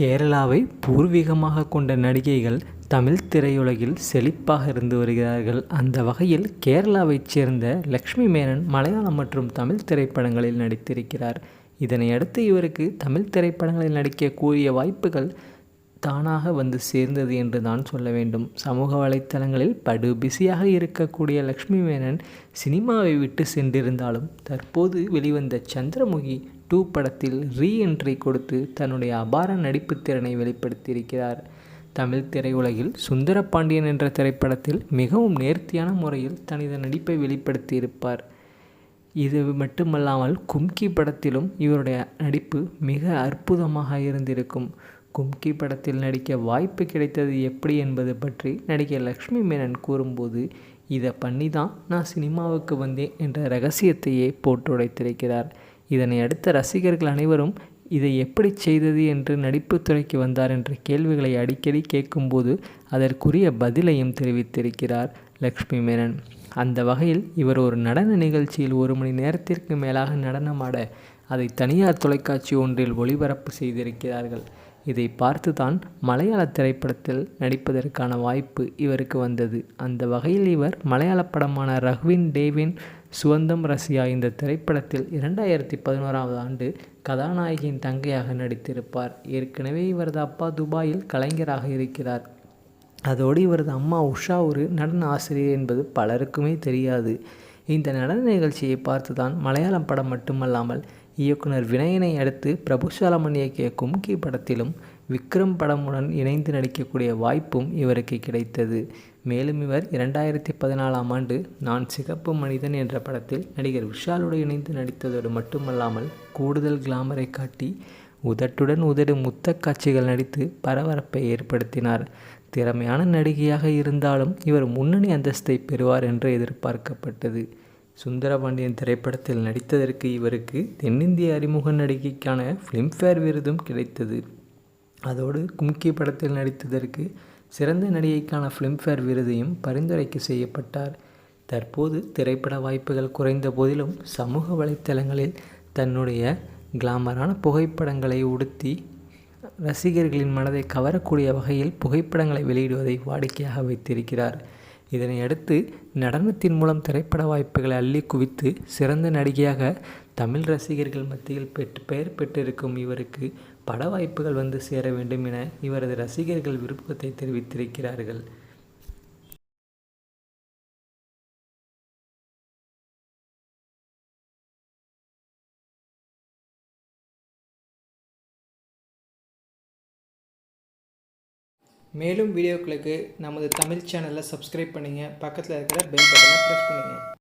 கேரளாவை பூர்வீகமாக கொண்ட நடிகைகள் தமிழ் திரையுலகில் செழிப்பாக இருந்து வருகிறார்கள். அந்த வகையில் கேரளாவைச் சேர்ந்த லக்ஷ்மி மேனன் மலையாளம் மற்றும் தமிழ் திரைப்படங்களில் நடித்திருக்கிறார். இதனையடுத்து இவருக்கு தமிழ் திரைப்படங்களில் நடிக்கக்கூடிய வாய்ப்புகள் தானாக வந்து சேர்ந்தது என்று தான் சொல்ல வேண்டும். சமூக வலைத்தளங்களில் படு பிஸியாக இருக்கக்கூடிய லக்ஷ்மி மேனன் சினிமாவை விட்டு சென்றிருந்தாலும் தற்போது வெளிவந்த சந்திரமுகி டூ படத்தில் ரீ என்ட்ரி கொடுத்து தன்னுடைய அபார நடிப்பு திறனை வெளிப்படுத்தியிருக்கிறார். தமிழ் திரையுலகில் சுந்தரபாண்டியன் என்ற திரைப்படத்தில் மிகவும் நேர்த்தியான முறையில் தனது நடிப்பை வெளிப்படுத்தியிருப்பார். இது மட்டுமல்லாமல் கும்கி படத்திலும் இவருடைய நடிப்பு மிக அற்புதமாக இருந்திருக்கும். கும்கி படத்தில் நடிக்க வாய்ப்பு கிடைத்தது எப்படி என்பது பற்றி நடிகை லக்ஷ்மி மேனன் கூறும்போது இதை பண்ணி தான் நான் சினிமாவுக்கு வந்தேன் என்ற ரகசியத்தையே போட்டுடைத்திருக்கிறார். இதனை அடுத்த ரசிகர்கள் அனைவரும் இதை எப்படி செய்தது என்று நடிப்புத்துறைக்கு வந்தார் என்ற கேள்விகளை அடிக்கடி கேட்கும்போது அதற்குரிய பதிலையும் தெரிவித்திருக்கிறார் லக்ஷ்மி மேனன். அந்த வகையில் இவர் ஒரு நடன நிகழ்ச்சியில் ஒரு மணி நேரத்திற்கு மேலாக நடனமாட அதை தனியார் தொலைக்காட்சி ஒன்றில் ஒளிபரப்பு செய்திருக்கிறார்கள். இதை பார்த்து தான் மலையாள திரைப்படத்தில் நடிப்பதற்கான வாய்ப்பு இவருக்கு வந்தது. அந்த வகையில் இவர் மலையாள படமான ரஹ்வின் டேவின் சுவந்தம் ரசியா இந்த திரைப்படத்தில் இரண்டாயிரத்தி பதினோராவது ஆண்டு கதாநாயகியின் தங்கையாக நடித்திருப்பார். ஏற்கனவே இவரது அப்பா துபாயில் கலைஞராக இருக்கிறார். அதோடு இவரது அம்மா உஷா ஒரு நடன ஆசிரியர் என்பது பலருக்குமே தெரியாது. இந்த நடன நிகழ்ச்சியை பார்த்து தான் மலையாளம் படம் மட்டுமல்லாமல் இயக்குனர் வினயனை அடுத்து பிரபுசாலமன் இயக்கிய கும்கி படத்திலும் விக்ரம் படமுடன் இணைந்து நடிக்கக்கூடிய வாய்ப்பும் இவருக்கு கிடைத்தது. மேலும் இவர் இரண்டாயிரத்தி பதினாலாம் ஆண்டு நான் சிகப்பு மனிதன் என்ற படத்தில் நடிகர் விஷாலோடு இணைந்து நடித்ததோடு மட்டுமல்லாமல் கூடுதல் கிளாமரை காட்டி உதட்டுடன் உதடு முத்த காட்சிகள் நடித்து பரபரப்பை ஏற்படுத்தினார். திறமையான நடிகையாக இருந்தாலும் இவர் முன்னணி அந்தஸ்தை பெறுவார் என்று எதிர்பார்க்கப்பட்டது. சுந்தரபாண்டியன் திரைப்படத்தில் நடித்ததற்கு இவருக்கு தென்னிந்திய அறிமுக நடிகைக்கான ஃபிலிம்ஃபேர் விருதும் கிடைத்தது. அதோடு கும்கி படத்தில் நடித்ததற்கு சிறந்த நடிகைக்கான ஃபிலிம்ஃபேர் விருதையும் பரிந்துரைக்கு செய்யப்பட்டார். தற்போது திரைப்பட வாய்ப்புகள் குறைந்த போதிலும் சமூக வலைத்தளங்களில் தன்னுடைய கிளாமரான புகைப்படங்களை உடுத்தி ரசிகர்களின் மனதை கவரக்கூடிய வகையில் புகைப்படங்களை வெளியிடுவதை வாடிக்கையாக வைத்திருக்கிறார். இதனையடுத்து நடனத்தின் மூலம் திரைப்பட வாய்ப்புகளை அள்ளி குவித்து சிறந்த நடிகையாக தமிழ் ரசிகர்கள் மத்தியில் பெற்று பெயர் பெற்றிருக்கும் இவருக்கு பட வாய்ப்புகள் வந்து சேர வேண்டும் என இவரது ரசிகர்கள் விருப்பத்தை தெரிவித்திருக்கிறார்கள். மேலும் வீடியோக்களுக்கு நமது தமிழ் சேனலை சப்ஸ்கிரைப் பண்ணுங்கள் பக்கத்தில் இருக்கிற பெல் பட்டனை ப்ரெஸ் பண்ணுங்கள்